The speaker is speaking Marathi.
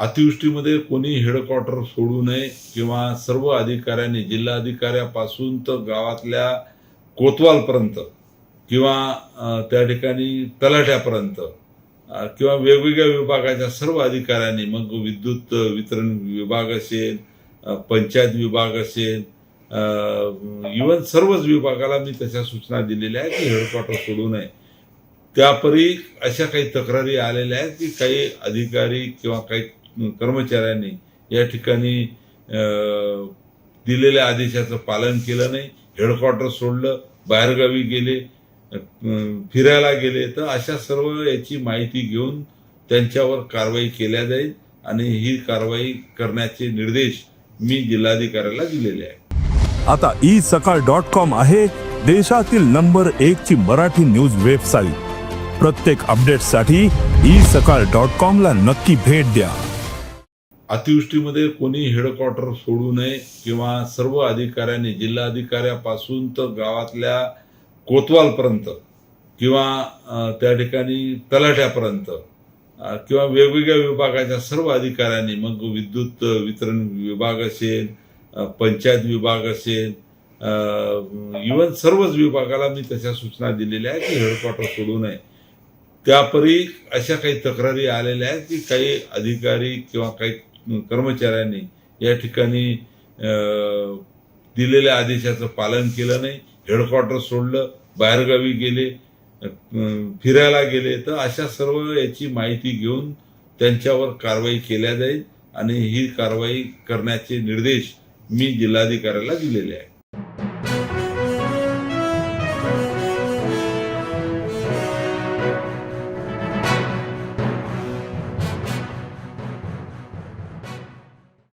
अतिवृष्टीमध्ये कोणी हेडक्वार्टर सोडू नये किंवा सर्व अधिकाऱ्यांनी जिल्हा अधिकाऱ्यापासून तर गावातल्या कोतवालपर्यंत किंवा त्या ठिकाणी तलाठ्यापर्यंत किंवा वेगवेगळ्या विभागाच्या सर्व अधिकाऱ्यांनी मग विद्युत वितरण विभाग असेल पंचायत विभाग असेल इवन सर्वच विभागाला मी तशा सूचना दिलेल्या आहेत की हेडक्वार्टर सोडू नये. त्यापरी अशा काही तक्रारी आलेल्या आहेत की काही अधिकारी किंवा काही कर्मचाऱ्यांनी या ठिकाणी दिलेल्या आदेशाचं पालन केलं नाही. हेडक्वार्टर सोडलं बाहेरगावी गेले फिरायला गेले. तर अशा सर्व याची माहिती घेऊन त्यांच्यावर कारवाई केल्या जाईल आणि ही कारवाई करण्याचे निर्देश मी जिल्हाधिकाऱ्याला दिलेले आहे आता ई सकाळ डॉट कॉम आहे देशातील नंबर एक ची मराठी न्यूज वेबसाईट. प्रत्येक अपडेटसाठी ई सकाळ डॉट कॉम ला नक्की भेट द्या. अतिवृष्टीमध्ये कोणी हेडक्वार्टर सोडू नये किंवा सर्व अधिकाऱ्यांनी जिल्हा अधिकाऱ्यापासून तर गावातल्या कोतवालपर्यंत किंवा त्या ठिकाणी तलाठ्यापर्यंत किंवा वेगवेगळ्या विभागाच्या सर्व अधिकाऱ्यांनी मग विद्युत वितरण विभाग असेल पंचायत विभाग असेल इवन सर्वच विभागाला मी तशा सूचना दिलेल्या आहेत की हेडक्वार्टर सोडू नये. त्यापरी अशा काही तक्रारी आलेल्या आहेत की काही अधिकारी किंवा काही कर्मचाऱ्यांनी या ठिकाणी दिलेल्या आदेशाचं पालन केलं नाही. हेडक्वार्टर सोडलं बाहेरगावी गेले फिरायला गेले. तर अशा सर्व याची माहिती घेऊन त्यांच्यावर कारवाई केल्या जाईल आणि ही कारवाई करण्याचे निर्देश मी जिल्हाधिकाऱ्याला दिलेले आहेत.